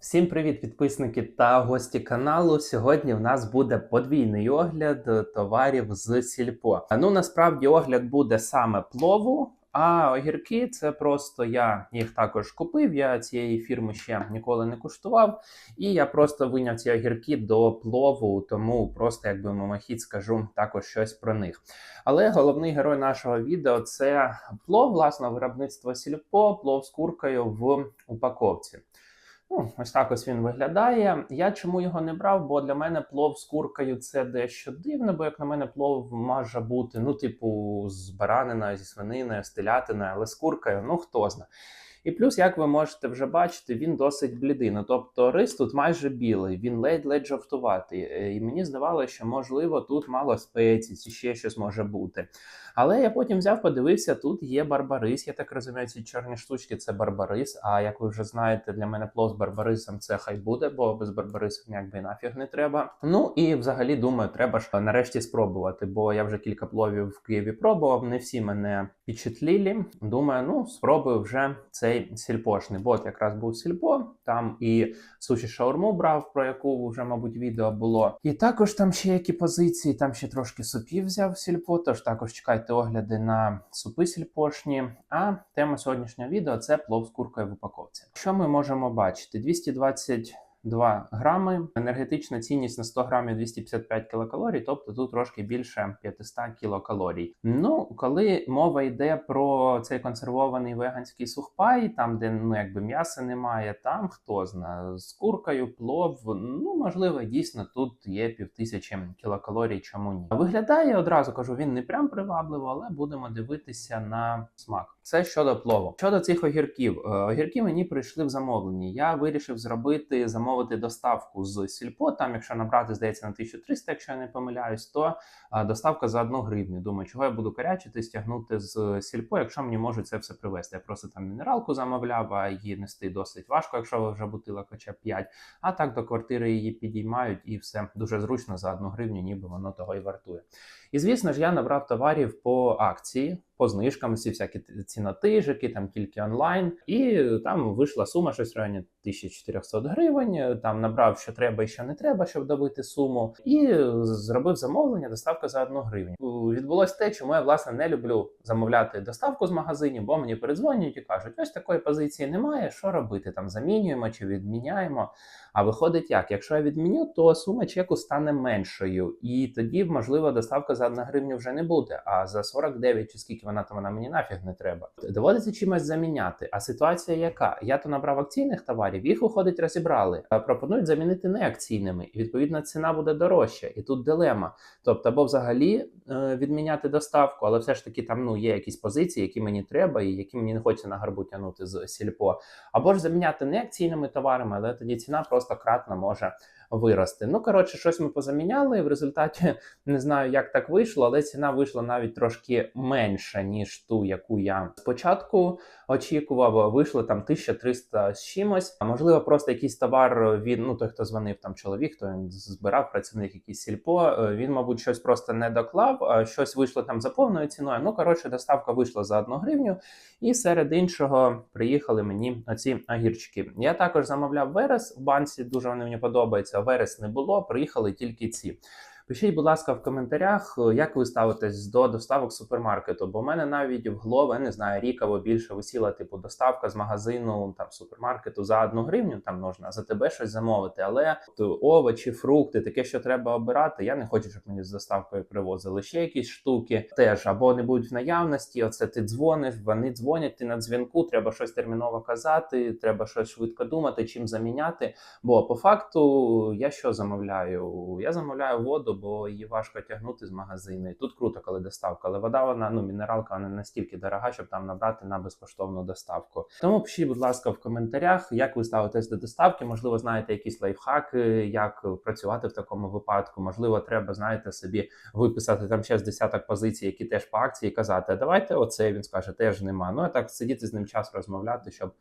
Всім привіт, підписники та гості каналу. Сьогодні в нас буде подвійний огляд е, товарів з сільпо. Ну насправді огляд буде саме плову. А огірки це просто я їх також купив. Я цієї фірми ще ніколи не куштував. І я просто виняв ці огірки до плову, тому просто якби мимохідь скажу також щось про них. Але головний герой нашого відео це плов власного виробництва сільпо, плов з куркою в упаковці. Ну, ось так ось він виглядає. Я чому його не брав? Бо для мене плов з куркою це дещо дивно, бо як на мене, плов може бути, ну, типу, з бараниною, зі свининою, з телятиною, але з куркою, ну хто знає. І плюс, як ви можете вже бачити, він досить блідий. Ну, тобто рис тут майже білий, він ледь-ледь жовтуватий. Е, І мені здавалося, що можливо тут мало спецій, ще щось може бути. Але я потім взяв, подивився, тут є барбарис. Я так розумію, ці чорні штучки це барбарис. А як ви вже знаєте, для мене плов з барбарисом це хай буде, бо без барбарису якби і нафіг не треба. Ну і взагалі думаю, треба ж нарешті спробувати, бо я вже кілька пловів в Києві пробував. Не всі мене впечатлілі. Думаю, ну спробую вже цей сільпошний. Бот якраз був сільпо, там і суші шаурму брав, про яку вже, мабуть, відео було. І також там ще які позиції, там ще трошки супів взяв сільпо, тож також чекайте огляди на супи сільпошні. А тема сьогоднішнього відео це плов з куркою в упаковці. Що ми можемо бачити? 220 2 грами. Енергетична цінність на 100 грамів 255 кілокалорій, тобто тут трошки більше 500 кілокалорій. Ну, коли мова йде про цей консервований веганський сухпай, там де ну якби м'яса немає, там хто знає, з куркою, плов, ну можливо, дійсно тут є півтисячі кілокалорій, чому ні. Виглядає одразу кажу, він не прям привабливо, але будемо дивитися на смак. Це щодо плову. Щодо цих огірків, Е, огірки мені прийшли в замовленні. Я вирішив зробити замовити доставку з сільпо. Там, якщо набрати, здається, на 1300, якщо я не помиляюсь, то доставка за 1 гривню. Думаю, чого я буду корячити, стягнути з сільпо, якщо мені можуть це все привезти. Я просто там мінералку замовляв, а її нести досить важко, якщо ви вже бутила хоча б 5. А так до квартири її підіймають і все дуже зручно за 1 гривню, ніби воно того і вартує. І звісно ж, я набрав товарів по акції, по знижкам, всі всякі цінотижики, там тільки онлайн, і там вийшла сума щось в районі 1400 гривень. Там набрав, що треба і що не треба, щоб добити суму, і зробив замовлення, доставка за 1 гривню. Відбулось те, чому я власне не люблю замовляти доставку з магазинів, бо мені передзвонюють і кажуть, ось такої позиції немає. Що робити? Там замінюємо чи відміняємо. А виходить, як? Якщо я відміню, то сума чеку стане меншою, і тоді, можливо, доставка за 1 гривню вже не буде. А за 49 чи скільки вона там вона мені нафіг не треба. Доводиться чимось заміняти. А ситуація яка? Я то набрав акційних товарів, їх виходить, розібрали. Пропонують замінити неакційними, і відповідно ціна буде дорожча. І тут дилема. Тобто, або взагалі е, відміняти доставку, але все ж таки там ну є якісь позиції, які мені треба, і які мені не хочеться на гарбу тягнути з сільпо, або ж заміняти неакційними товарами, але тоді ціна просто кратно може вирости. Ну коротше, щось ми позаміняли. В результаті не знаю, як так вийшло, але ціна вийшла навіть трошки менша ніж ту, яку я спочатку очікував. Вийшло там 1300 з чимось. А можливо, просто якийсь товар від ну той, хто дзвонив там чоловік, хто він збирав працівник, якийсь сільпо. е, Він, мабуть, щось просто не доклав, а щось вийшло там за повною ціною. Ну коротше, доставка вийшла за одну гривню, і серед іншого приїхали мені оці огірчики. Я також замовляв верес в банці. Дуже вони мені подобаються. Верес не було. Приїхали тільки ці. Пишіть, будь ласка, в коментарях, як ви ставитесь до доставок супермаркету. Бо в мене навіть в голові, не знаю, рік або більше висіла типу доставка з магазину там супермаркету за одну гривню. Там можна за тебе щось замовити. Але от, овочі, фрукти, таке, що треба обирати. Я не хочу, щоб мені з доставкою привозили ще якісь штуки. Теж або не будуть в наявності. Оце ти дзвониш, вони дзвонять. Ти на дзвінку, треба щось терміново казати, треба щось швидко думати, чим заміняти. Бо по факту я що замовляю? Я замовляю воду, бо її важко тягнути з магазину. І тут круто, коли доставка, але вода вона ну мінералка вона настільки дорога, щоб там набрати на безкоштовну доставку. Тому пишіть, будь ласка, в коментарях, як ви ставитесь до доставки. Можливо, знаєте якісь лайфхаки, як працювати в такому випадку. Можливо, треба знаєте собі виписати там ще з десяток позицій, які теж по акції, казати, давайте оце він скаже, теж нема. Ну а так сидіти з ним час розмовляти, щоб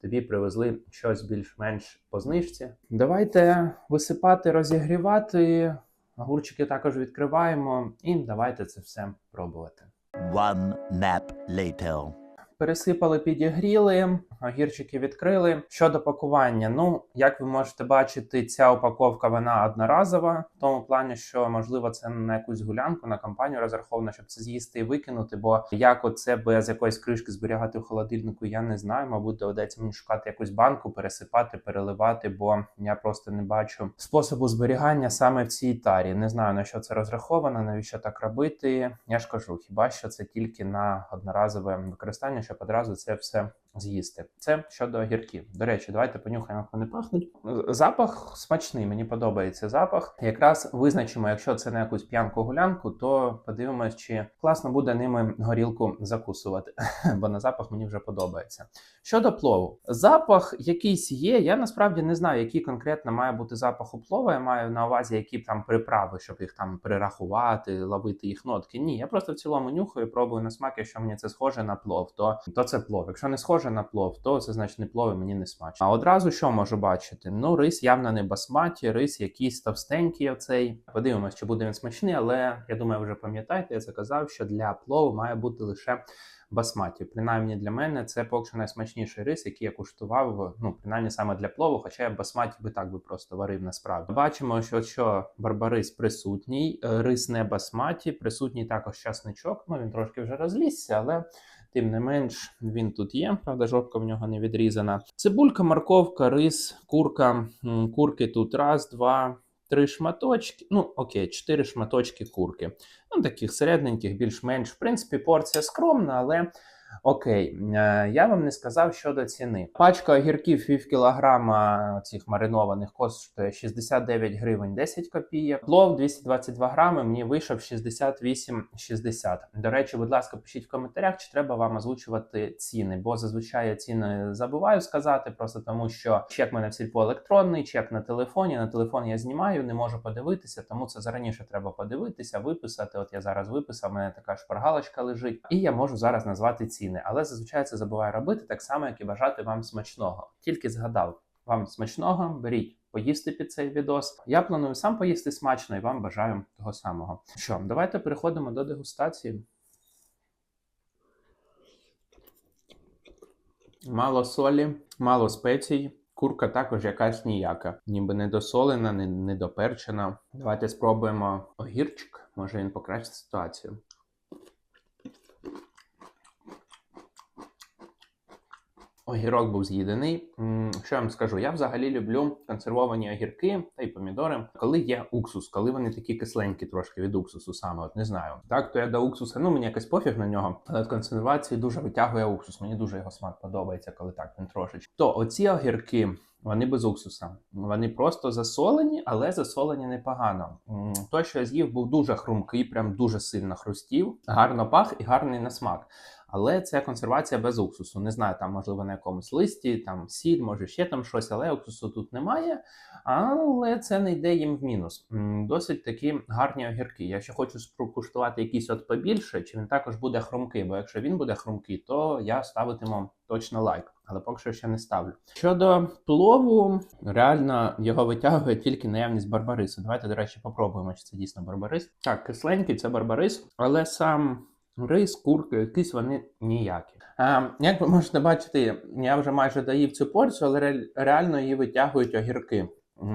тобі привезли щось більш-менш по знижці. Давайте висипати, розігрівати. Огурчики також відкриваємо і давайте це все пробувати. One nap later. Пересипали, підігріли, огірчики відкрили. Щодо пакування, ну як ви можете бачити, ця упаковка вона одноразова, в тому плані, що можливо це на якусь гулянку, на компанію розраховано, щоб це з'їсти і викинути. Бо як оце без якоїсь кришки зберігати в холодильнику, я не знаю. Мабуть, доведеться мені шукати якусь банку, пересипати, переливати, бо я просто не бачу способу зберігання саме в цій тарі. Не знаю на що це розраховано, навіщо так робити. Я ж кажу, хіба що це тільки на одноразове використання, щоб одразу це все з'їсти. Це щодо огірків. До речі, давайте понюхаємо, як вони пахнуть. Запах смачний, мені подобається запах. Якраз визначимо, якщо це на якусь п'янку гулянку, то подивимось, чи класно буде ними горілку закусувати, бо на запах мені вже подобається. Щодо плову, запах якийсь є. Я насправді не знаю, який конкретно має бути запах у плова. Я маю на увазі, які там приправи, щоб їх там перерахувати, ловити їх нотки. Ні, я просто в цілому нюхаю, пробую на смак, якщо мені це схоже на плов, то, то це плов. Якщо не схоже на плов, то це значить не плов і мені не смачно. А одразу що можу бачити? Ну, рис явно не басматі, рис якийсь товстенький. Оцей. Подивимось, чи буде він смачний, але я думаю, вже пам'ятаєте, я заказав, що для плову має бути лише басматі. Принаймні для мене це поки що найсмачніший рис, який я куштував. Ну, принаймні саме для плову, хоча я басматі би так би просто варив насправді. Бачимо, що, що барбарис присутній, е, рис не басматі, присутній також часничок. Ну він трошки вже розлізся, але. Тим не менш, він тут є, правда, жопка в нього не відрізана. Цибулька, морковка, рис, курка. Курки тут раз, два, три шматочки. Ну, окей, чотири шматочки курки. Ну, таких середненьких, більш-менш. В принципі, порція скромна, але окей. Е, Я вам не сказав щодо ціни. Пачка огірків пів кілограма цих маринованих коштує 69 гривень 10 копійок. Плов 222 грами мені вийшов 68,60. До речі, будь ласка, пишіть в коментарях, чи треба вам озвучувати ціни, бо зазвичай я ціни забуваю сказати, просто тому що чек мене в сільпо електронний, чек на телефоні. На телефон я знімаю, не можу подивитися, тому це зараніше треба подивитися, виписати. От я зараз виписав, у мене така шпаргалочка лежить, і я можу зараз назвати ціни. Але зазвичай це забуваю робити так само, як і бажати вам смачного. Тільки згадав вам смачного, беріть. Поїсти під цей відос. Я планую сам поїсти смачно і вам бажаю того самого. Що, давайте переходимо до дегустації. Мало солі, мало спецій. Курка також якась ніяка, ніби недосолена, не- недоперчена. Давайте спробуємо огірчик, може він покращить ситуацію. Огірок був з'їдений. Що я вам скажу? Я взагалі люблю консервовані огірки та й помідори, коли є уксус, коли вони такі кисленькі трошки від уксусу саме. От не знаю. Так, то я до уксуса, ну мені якось пофіг на нього. Але від консервації дуже витягує уксус. Мені дуже його смак подобається, коли так він трошечки. То оці огірки. Вони без уксуса. Вони просто засолені, але засолені непогано. Той, що я з'їв, був дуже хрумкий, прям дуже сильно хрустів, гарно пах і гарний на смак. Але це консервація без уксусу. Не знаю, там можливо на якомусь листі, там сіль, може ще там щось, але уксусу тут немає. Але це не йде їм в мінус. Досить такі гарні огірки. Я ще хочу скуштувати якийсь от побільше, чи він також буде хрумкий. Бо якщо він буде хрумкий, то я ставитиму точно лайк. Але поки що ще не ставлю. Щодо плову, реально його витягує тільки наявність барбарису. Давайте, до речі, попробуємо, чи це дійсно барбарис. Так, кисленький це барбарис, але сам рис, курки, якісь вони ніякі. А, як ви можете бачити, я вже майже доїв цю порцію, але реально її витягують огірки.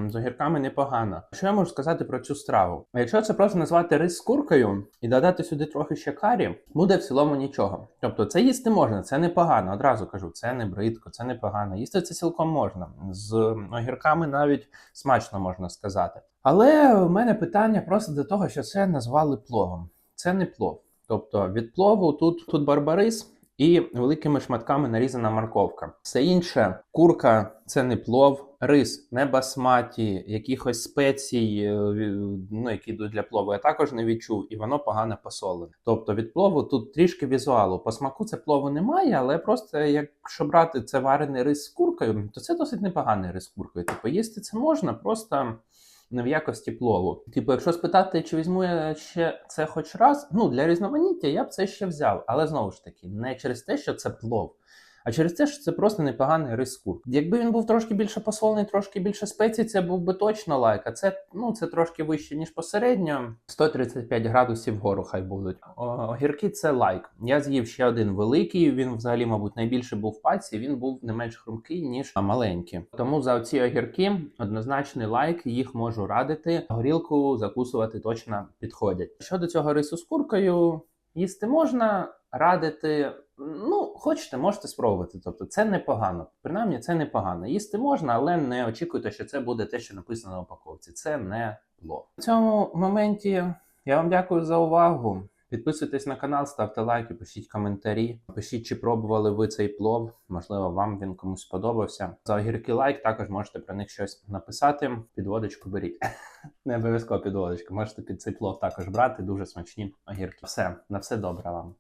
З огірками непогано. Що я можу сказати про цю страву? Якщо це просто назвати рис з куркою і додати сюди трохи ще карі, буде в цілому нічого. Тобто це їсти можна, це непогано. Одразу кажу, це не бридко, це непогано. Їсти це цілком можна. З огірками навіть смачно можна сказати. Але в мене питання просто до того, що це назвали пловом. Це не плов. Тобто від плову тут, тут барбарис. І великими шматками нарізана морковка. Все інше, курка це не плов, рис не басматі, якихось спецій, е, ну, які йдуть для плову, я також не відчув, і воно погано посолене. Тобто від плову тут трішки візуалу. По смаку це плову немає, але просто якщо брати це варений рис з куркою, то це досить непоганий рис з куркою. Типу їсти це можна, просто не в якості плову. Типу, якщо спитати, чи візьму я ще це хоч раз, ну для різноманіття я б це ще взяв, але знову ж таки, не через те, що це плов, А через те, що це просто непоганий рис з курки. Якби він був трошки більше посолений, трошки більше спецій, це був би точно лайк. А це ну це трошки вище ніж посередньо. 135 градусів вгору хай будуть. Огірки це лайк. Я з'їв ще один великий. Він взагалі, мабуть, найбільше був в паці. Він був не менш хрумкий ніж маленький. Тому за ці огірки однозначний лайк. Їх можу радити. Горілку закусувати точно підходять. Щодо цього рису з куркою, їсти можна радити. Ну, хочете, можете спробувати. Тобто, це непогано. Принаймні, це непогано. Їсти можна, але не очікуйте, що це буде те, що написано на упаковці. Це не плов. В цьому моменті я вам дякую за увагу. Підписуйтесь на канал, ставте лайки, пишіть коментарі. Пишіть, чи пробували ви цей плов. Можливо, вам він комусь сподобався. За огірки лайк також можете про них щось написати. Підводочку беріть. Не обов'язково підводочку. Можете під цей плов також брати. Дуже смачні огірки. Все, на все добре вам.